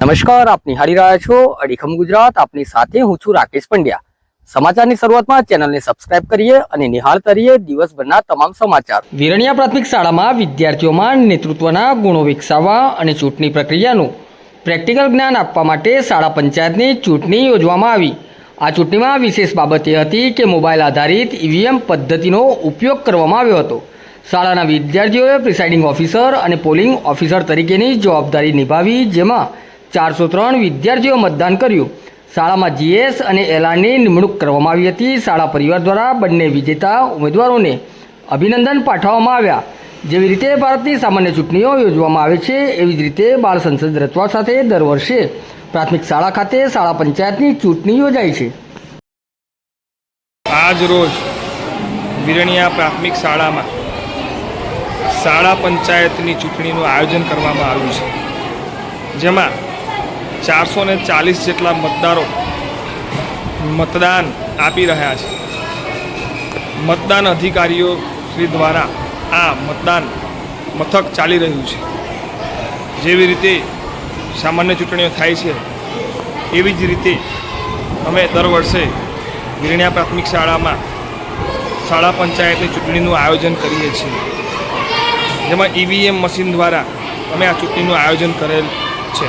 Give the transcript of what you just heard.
નમસ્કાર આપ નિહાળી રહ્યા છો અડીખમ ગુજરાત. આપની સાથે હું છું રાકેશ પંડ્યા. સમાચારની શરૂઆતમાં ચેનલને સબસ્ક્રાઇબ કરીએ અને નિહાળતા રહીએ દિવસભરના તમામ સમાચાર. વિરણિયા પ્રાથમિક શાળામાં વિદ્યાર્થીઓમાં નેતૃત્વના ગુણો વિકસાવવા અને ચૂંટણી પ્રક્રિયાનું પ્રેક્ટિકલ જ્ઞાન આપવા માટે શાળા પંચાયતની ચૂંટણી યોજવામાં આવી. આ ચૂંટણીમાં વિશેષ બાબત એ હતી કે મોબાઈલ આધારિત ઈવીએમ પદ્ધતિનો ઉપયોગ કરવામાં આવ્યો હતો. શાળાના વિદ્યાર્થીઓએ પ્રિસાઇડિંગ ઓફિસર અને પોલિંગ ઓફિસર તરીકેની જવાબદારી નિભાવી, જેમાં ચારસો ત્રણ વિદ્યાર્થીઓ મતદાન કર્યું. શાળામાં જીએસ અને એલાની નિમણૂક કરવામાં આવી હતી. શાળા પરિવાર દ્વારા બંને વિજેતા ઉમેદવારોને અભિનંદન પાઠવવામાં આવ્યા. જેવી રીતે ભારતની સામાન્ય ચૂંટણીઓ યોજવામાં આવે છે, એવી જ રીતે બાળ સંસદ રચવા સાથે દર વર્ષે પ્રાથમિક શાળા ખાતે શાળા પંચાયતની ચૂંટણી યોજાય છે. આજ રોજ વિરણિયા પ્રાથમિક શાળામાં શાળા પંચાયતની ચૂંટણીનું આયોજન કરવામાં આવ્યું છે. જેમાં ચારસો ને ચાલીસ જેટલા મતદારો મતદાન આપી રહ્યા છે. મતદાન અધિકારીઓ શ્રી દ્વારા આ મતદાન મથક ચાલી રહ્યું છે. જેવી રીતે સામાન્ય ચૂંટણીઓ થાય છે, એવી જ રીતે અમે દર વર્ષે ગિરણ્યા પ્રાથમિક શાળામાં શાળા પંચાયતની ચૂંટણીનું આયોજન કરીએ છીએ. જેમાં ઈવીએમ મશીન દ્વારા અમે આ ચૂંટણીનું આયોજન કરેલ છે.